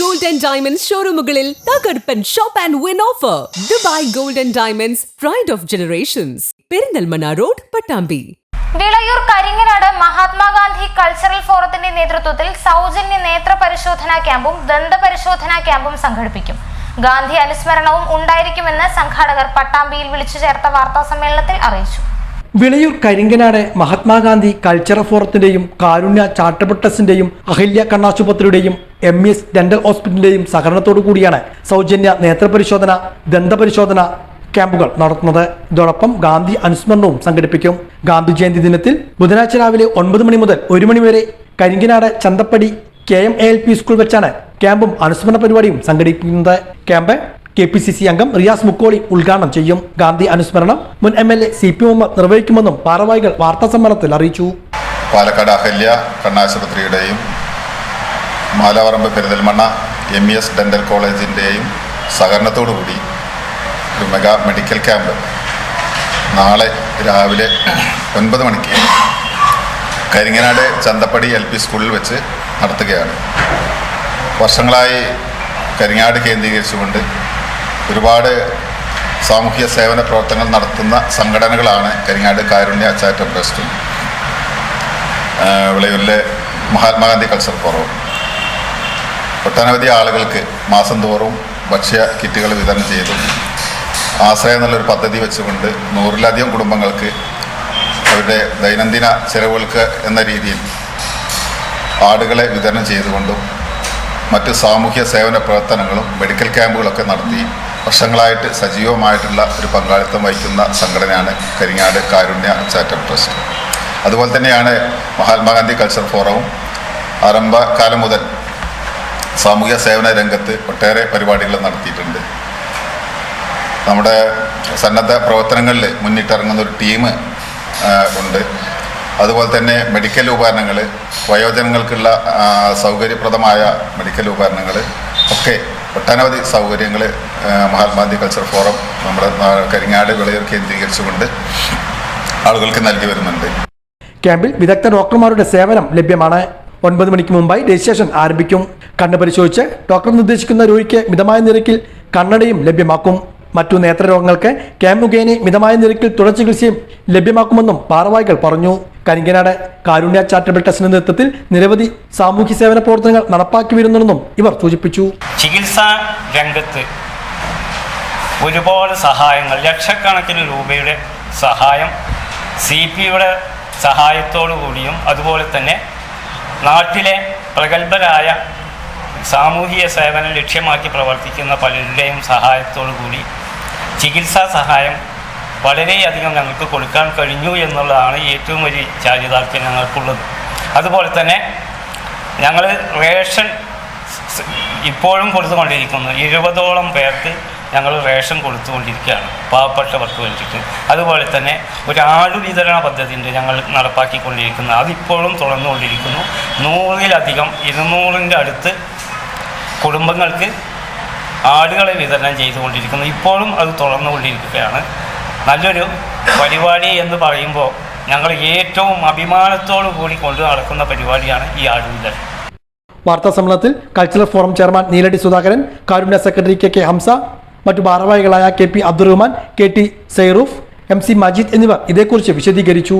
Gold and diamonds ഷോറൂമുകളിൽ തകർപ്പൻ shop and win offer Dubai gold and diamonds pride of generations Perinthalmanna road Pattambi. Vilayur Karinganad Mahatma Gandhi cultural ഫോറത്തിന്റെ നേതൃത്വത്തിൽ സൗജന്യ നേത്ര പരിശോധനാ ക്യാമ്പും ദന്ത പരിശോധനാ ക്യാമ്പും സംഘടിപ്പിക്കും. ഗാന്ധി അനുസ്മരണവും ഉണ്ടായിരിക്കുമെന്ന് സംഘാടകർ പട്ടാമ്പിയിൽ വിളിച്ചു ചേർത്ത വാർത്താ സമ്മേളനത്തിൽ അറിയിച്ചു. വിളയൂർ കരിങ്കനാട് മഹാത്മാഗാന്ധി കൾച്ചറൽ ഫോറത്തിന്റെയും കാരുണ്യ ചാർട്ടബട്ടസിന്റെയും അഹില്യ കണ്ണാശുപത്രിയുടെയും എം എസ് ഡെന്റൽ ഹോസ്പിറ്റലിന്റെയും സഹകരണത്തോടു കൂടിയാണ് സൗജന്യ നേത്രപരിശോധന ദന്തപരിശോധന ക്യാമ്പുകൾ നടത്തുന്നത്. ഇതോടൊപ്പം ഗാന്ധി അനുസ്മരണവും സംഘടിപ്പിക്കും. ഗാന്ധി ജയന്തി ദിനത്തിൽ ബുധനാഴ്ച രാവിലെ ഒൻപത് മണി മുതൽ ഒരു മണി വരെ Karinganad Chanthappadi K M A L P school വെച്ചാണ് ക്യാമ്പും അനുസ്മരണ പരിപാടിയും സംഘടിപ്പിക്കുന്നത്. Camp K P C C അംഗം റിയാസ് മുക്കോളി ഉദ്ഘാടനം ചെയ്യും. ഗാന്ധി അനുസ്മരണം മുൻ M L A C P Muhammad നിർവഹിക്കുമെന്നും ഭാരവാഹികൾ വാർത്താസമ്മേളനത്തിൽ അറിയിച്ചു. Palakkad Ahalya കണ്ണാശുപത്രിയുടെയും Malavarambu Perinthalmanna M E S dental കോളേജിന്റെയും സഹകരണത്തോടു കൂടി ഒരു മെഗാ മെഡിക്കൽ ക്യാമ്പ് നാളെ രാവിലെ ഒൻപത് മണിക്ക് കരിങ്ങനാട് ചന്തപ്പടി എൽ പി സ്കൂളിൽ വെച്ച് നടത്തുകയാണ്. വർഷങ്ങളായി കരിങ്ങാട് കേന്ദ്രീകരിച്ചുകൊണ്ട് ഒരുപാട് സാമൂഹ്യ സേവന പ്രവർത്തനങ്ങൾ നടത്തുന്ന സംഘടനകളാണ് കരിങ്ങാട് കാരുണ്യ ചാരിറ്റബിൾ ട്രസ്റ്റും വിളയൂരിലെ മഹാത്മാഗാന്ധി കൾച്ചർ ഫോറവും ഒട്ടനവധി ആളുകൾക്ക് മാസം തോറും ഭക്ഷ്യ കിറ്റുകൾ വിതരണം ചെയ്തു. ആശ്രയം എന്നുള്ളൊരു പദ്ധതി വെച്ചുകൊണ്ട് നൂറിലധികം കുടുംബങ്ങൾക്ക് അവരുടെ ദൈനംദിന ചെലവുകൾക്ക് എന്ന രീതിയിൽ ആടുകളെ വിതരണം ചെയ്തുകൊണ്ടും മറ്റ് സാമൂഹ്യ സേവന പ്രവർത്തനങ്ങളും മെഡിക്കൽ ക്യാമ്പുകളൊക്കെ നടത്തി. വർഷങ്ങളായിട്ട് സജീവമായിട്ടുള്ള ഒരു പങ്കാളിത്തം വഹിക്കുന്ന സംഘടനയാണ് കരിങ്ങാട് കാരുണ്യ ചാരിറ്റബിൾ ട്രസ്റ്റ്. അതുപോലെ തന്നെയാണ് മഹാത്മാഗാന്ധി കൾച്ചർ ഫോറവും ആരംഭകാലം മുതൽ സാമൂഹ്യ സേവന രംഗത്ത് ഒട്ടേറെ പരിപാടികൾ നടത്തിയിട്ടുണ്ട്. നമ്മുടെ സന്നദ്ധ പ്രവർത്തനങ്ങളിൽ മുന്നിട്ടിറങ്ങുന്ന ഒരു ടീം ഉണ്ട്. അതുപോലെ തന്നെ മെഡിക്കൽ ഉപകരണങ്ങൾ വയോജനങ്ങൾക്കുള്ള സൗകര്യപ്രദമായ മെഡിക്കൽ ഉപകരണങ്ങൾ ഒക്കെ ഒട്ടനവധി സൗകര്യങ്ങൾ മഹാത്മാഗാന്ധി കൾച്ചർ ഫോറം നമ്മുടെ കരിങ്ങാട് വിളയൂർ കേന്ദ്രീകരിച്ചുകൊണ്ട് ആളുകൾക്ക് നൽകി വരുന്നുണ്ട്. ക്യാമ്പിൽ വിദഗ്ധ ഡോക്ടർമാരുടെ സേവനം ലഭ്യമാണ്. ഒൻപത് മണിക്ക് മുമ്പായി രജിസ്ട്രേഷൻ ആരംഭിക്കും. കണ്ണ് പരിശോധിച്ച് ഡോക്ടർ നിർദ്ദേശിക്കുന്ന രോഗിക്ക് മിതമായ നിരക്കിൽ കണ്ണടയും ലഭ്യമാക്കും. മറ്റു നേത്രരോഗങ്ങൾക്ക് ക്യാമ്പ് മുഖേന മിതമായ നിരക്കിൽ തുടർ ചികിത്സയും ലഭ്യമാക്കുമെന്നും ഭാരവാഹികൾ പറഞ്ഞു. കരിങ്കനാട് കാരുണ്യ ചാരിറ്റബിൾ ട്രസ്റ്റിന്റെ നേതൃത്വത്തിൽ നിരവധി സാമൂഹ്യ സേവന പ്രവർത്തനങ്ങൾ നടപ്പാക്കി വരുന്നുണ്ടെന്നും ഇവർ സൂചിപ്പിച്ചു. ചികിത്സാ രംഗത്ത് ഒരുപാട് സഹായങ്ങൾ ലക്ഷക്കണക്കിന് രൂപയുടെ സഹായം സി പിയുടെ സഹായത്തോടു കൂടിയും അതുപോലെ തന്നെ നാട്ടിലെ പ്രഗത്ഭരായ സാമൂഹിക സേവനം ലക്ഷ്യമാക്കി പ്രവർത്തിക്കുന്ന പലരുടെയും സഹായത്തോടു കൂടി ചികിത്സാ സഹായം വളരെയധികം ഞങ്ങൾക്ക് കൊടുക്കാൻ കഴിഞ്ഞു എന്നുള്ളതാണ് ഏറ്റവും വലിയ ചാരിതാർത്ഥ്യം ഞങ്ങൾക്കുള്ളത് അതുപോലെ തന്നെ ഞങ്ങൾ റേഷൻ ഇപ്പോഴും കൊടുത്തുകൊണ്ടിരിക്കുന്നു. ഇരുപതോളം പേർക്ക് ഞങ്ങൾ റേഷൻ കൊടുത്തുകൊണ്ടിരിക്കുകയാണ്. പാവപ്പെട്ടവർക്ക് വേണ്ടിയിട്ട്. അതുപോലെ തന്നെ ഒരു ആടു വിതരണ പദ്ധതി ഉണ്ട് ഞങ്ങൾ നടപ്പാക്കിക്കൊണ്ടിരിക്കുന്നത്. അതിപ്പോഴും തുടർന്നുകൊണ്ടിരിക്കുന്നു. നൂറിലധികം ഇരുന്നൂറിന്റെ അടുത്ത് കുടുംബങ്ങൾക്ക് ആടുകളെ വിതരണം ചെയ്തുകൊണ്ടിരിക്കുന്നു. ഇപ്പോഴും അത് തുടർന്നുകൊണ്ടിരിക്കുകയാണ്. നല്ലൊരു പരിപാടി എന്ന് പറയുമ്പോൾ ഞങ്ങൾ ഏറ്റവും അഭിമാനത്തോടു കൂടി കൊണ്ടു നടക്കുന്ന പരിപാടിയാണ് ഈ ആട് വാർത്താ സമ്മേളനത്തിൽ cultural forum chairman Neeladi Sudhakaran Karunya secretary K K Hamsa മറ്റു ഭാരവാഹികളായ K P Abdurahman K T Sairuf M C Majeed എന്നിവർ ഇതേക്കുറിച്ച് വിശദീകരിച്ചു.